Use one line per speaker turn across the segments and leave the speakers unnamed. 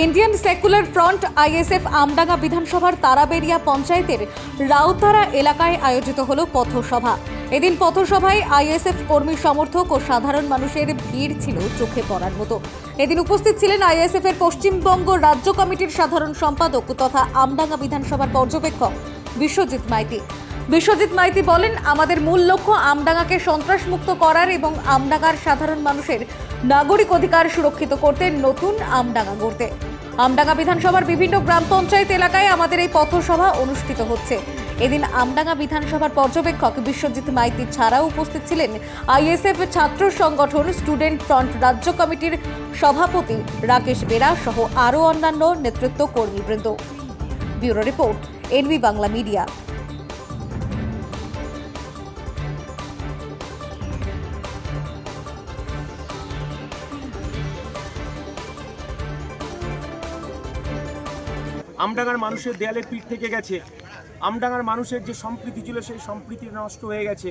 Indian Secular Front ISF Amdanga বিধানসভার তারাবেরিয়া পঞ্চায়েতের রাউতারা এলাকায় আয়োজিত হল পথসভা। এদিন পথসভায় আইএসএফ কর্মী সমর্থক ও সাধারণ মানুষের ভিড় ছিল চোখে পড়ার মতো। এদিন উপস্থিত ছিলেন আইএসএফ এর পশ্চিমবঙ্গ রাজ্য কমিটির সাধারণ সম্পাদক তথা আমডাঙ্গা বিধানসভার পর্যবেক্ষক বিশ্বজিৎ মাইতি। বিশ্বজিৎ মাইতি বলেন, আমাদের মূল লক্ষ্য আমডাঙ্গাকে সন্ত্রাসমুক্ত করার এবং আমডাঙ্গার সাধারণ মানুষের নাগরিক অধিকার সুরক্ষিত করতে নতুন আমডাঙ্গা গড়তে। আমডাঙ্গা বিধানসভার বিভিন্ন গ্রাম পঞ্চায়েত এলাকায় আমাদের এই পথসভা অনুষ্ঠিত হচ্ছে। এদিন আমডাঙ্গা বিধানসভার পর্যবেক্ষক বিশ্বজিৎ মাইতি ছাড়াও উপস্থিত ছিলেন আইএসএফ ছাত্র সংগঠন স্টুডেন্ট ফ্রন্ট রাজ্য কমিটির সভাপতি রাকেশ বেরা সহ আরও অন্যান্য নেতৃত্ব কর্মীবৃন্দ bureau report NB Bangla media.
আমডাঙ্গার মানুষের দেয়ালে পিঠ থেকে গেছে। আমডাঙ্গার মানুষের যে সম্প্রীতি ছিল, সেই সম্প্রীতি নষ্ট হয়ে গেছে।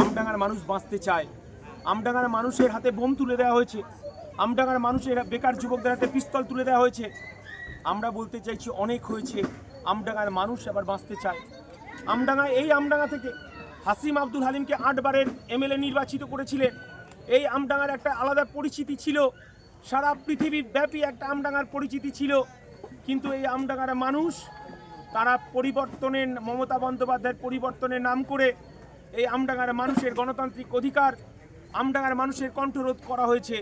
আমডাঙ্গার মানুষ বাঁচতে চায়। আমডাঙ্গার মানুষের হাতে বোম তুলে দেওয়া হয়েছে। আমডাঙ্গার মানুষের বেকার যুবকদের হাতে পিস্তল তুলে দেওয়া হয়েছে। আমরা বলতে চাইছি, অনেক হয়েছে। আমডাঙ্গার মানুষ আবার বাঁচতে চায়। আমডাঙ্গা, এই আমডাঙ্গা থেকে হাসিম আব্দুল হালিমকে আটবারের এমএলএ নির্বাচিত করেছিলেন। এই আমডাঙ্গার একটা আলাদা পরিচিতি ছিল। সারা পৃথিবীর ব্যাপী একটা আমডাঙ্গার পরিচিতি ছিল। কিন্তু এই আমডাঙ্গার মানুষ, তারা পরিবর্তনের, মমতা বন্দ্যোপাধ্যায়ের পরিবর্তনের নাম করে এই আমডাঙ্গার মানুষের গণতান্ত্রিক অধিকার, আমডাঙ্গার মানুষের কণ্ঠরোধ করা হয়েছে।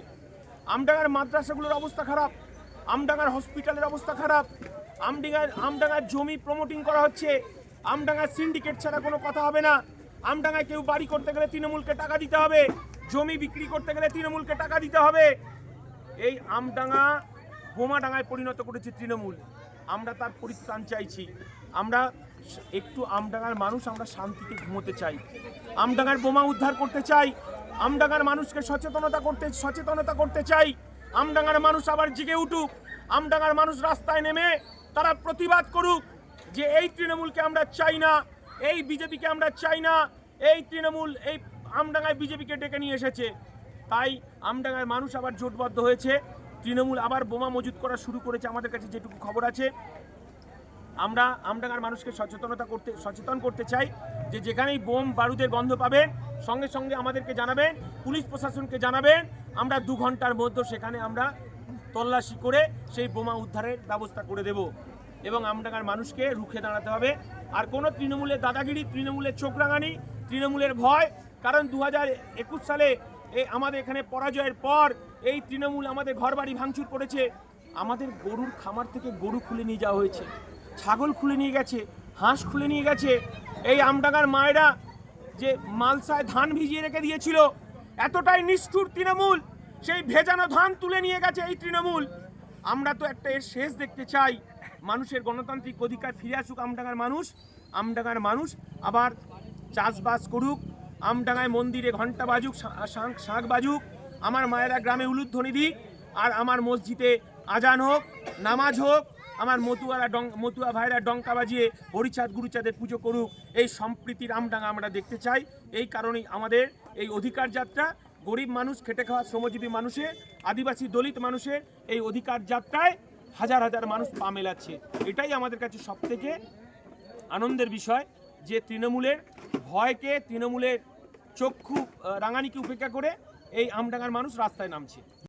আমডাঙ্গার মাদ্রাসাগুলোর অবস্থা খারাপ, আমডাঙ্গার হসপিটালের অবস্থা খারাপ, আমডাঙ্গার আমডাঙ্গার জমি প্রমোটিং করা হচ্ছে, আমডাঙ্গার সিন্ডিকেট ছাড়া কোনো কথা হবে না। আমডাঙ্গায় কেউ বাড়ি করতে গেলে তৃণমূলকে টাকা দিতে হবে, জমি বিক্রি করতে গেলে তৃণমূলকে টাকা দিতে হবে। এই আমডাঙ্গা বোমাডাঙ্গায় পরিণত করেছে তৃণমূল। আমরা তার পরিত্রাণ চাইছি। আমরা একটু আমডাঙ্গার মানুষ আমরা শান্তিতে ঘুমোতে চাই। আমডাঙ্গার বোমা উদ্ধার করতে চাই। আমডাঙ্গার মানুষকে সচেতনতা করতে সচেতনতা করতে চাই। আমডাঙ্গার মানুষ আবার জেগে উঠুক। আমডাঙ্গার মানুষ রাস্তায় নেমে তারা প্রতিবাদ করুক যে এই তৃণমূলকে আমরা চাই না, এই বিজেপিকে আমরা চাই না, এই তৃণমূল, এই আমডাঙ্গায় বিজেপিকে ডেকে নিয়ে এসেছে। তাই আমডাঙ্গার মানুষ আবার জোটবদ্ধ হয়েছে। তৃণমূল আবার বোমা মজুত করা শুরু করেছে আমাদের কাছে যেটুকু খবর আছে। আমরা আমডাঙ্গার মানুষকে সচেতনতা করতে সচেতন করতে চাই যে যেখানেই বোম বারুদের গন্ধ পাবেন সঙ্গে সঙ্গে আমাদেরকে জানাবেন, পুলিশ প্রশাসনকে জানাবেন। আমরা দু ঘণ্টার মধ্যে সেখানে আমরা তল্লাশি করে সেই বোমা উদ্ধারের ব্যবস্থা করে দেব এবং আমডাঙ্গার মানুষকে রুখে দাঁড়াতে হবে। আর কোনো তৃণমূলের দাদাগিরি, তৃণমূলের চোখ রাঙানি তৃণমূলের ভয়, কারণ দু হাজার একুশ সালে এই আমাদের এখানে পরাজয়ের পর এই তৃণমূল আমাদের ঘরবাড়ি ভাঙচুর করেছে। আমাদের গরুর খামার থেকে গরু খুলে নিয়ে যাওয়া হয়েছে। ছাগল খুলে নিয়ে গেছে, হাঁস খুলে নিয়ে গেছে। এই আমডাঙ্গার মায়েরা যে মালসায় ধান ভিজিয়ে রেখে দিয়েছিল, এতটাই নিষ্ঠুর তৃণমূল, সেই ভেজানো ধান তুলে নিয়ে গেছে এই তৃণমূল। আমরা তো একটা এর শেষ দেখতে চাই। মানুষের গণতান্ত্রিক অধিকার ফিরে আসুক আমডাঙ্গার মানুষ আমডাঙ্গার মানুষ আবার চাষবাস করুক, আমডাঙ্গায় মন্দিরে ঘণ্টা বাজুক শাঁখ বাজুক। আমার মায়েরা গ্রামে উলুধ্বনি দিক, আর আমার মসজিদে আজান হোক, নামাজ হোক, আমার মতুয়ারা ডং, মতুয়া ভাইরা ডঙ্কা বাজিয়ে হরিচাঁদ গুরুচাঁদের পুজো করুক, এই সম্প্রীতির আমডাঙ্গা আমরা দেখতে চাই। এই কারণেই আমাদের এই অধিকার যাত্রা, গরিব মানুষ, খেটে খাওয়া শ্রমজীবী মানুষের আদিবাসী দলিত মানুষের এই অধিকার যাত্রায় হাজার হাজার মানুষ পা মেলাচ্ছে। এটাই আমাদের কাছে সবথেকে আনন্দের বিষয় যে তৃণমূলের ভয়কে, তৃণমূলের চক্ষু রাঙানিকে উপেক্ষা করে এই আমডাঙ্গার মানুষ রাস্তায় নামছে।